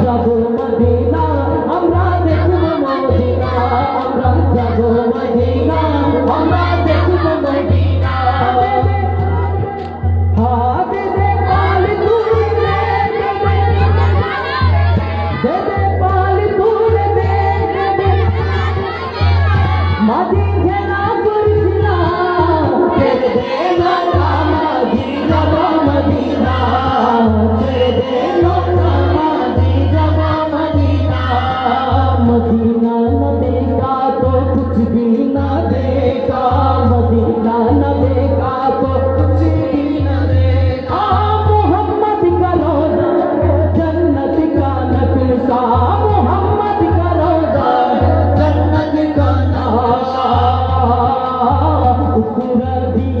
যাব মদিনা আমরা দেখব মদিনা আমরা Burak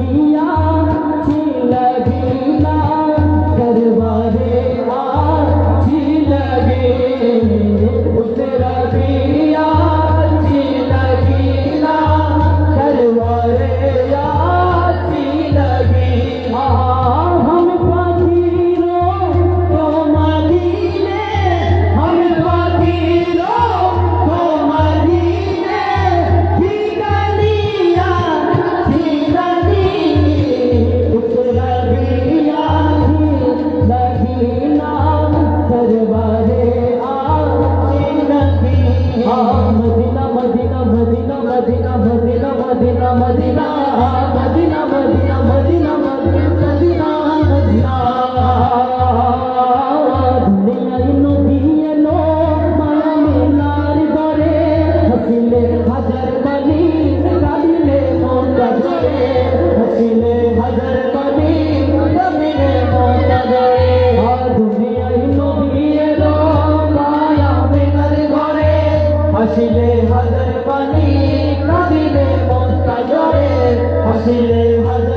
Hare Hare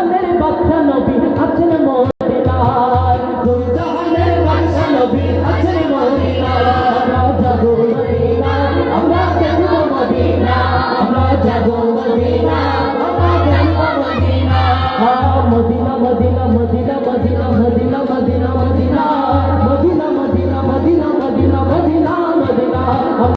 আমাদের বাচ্চা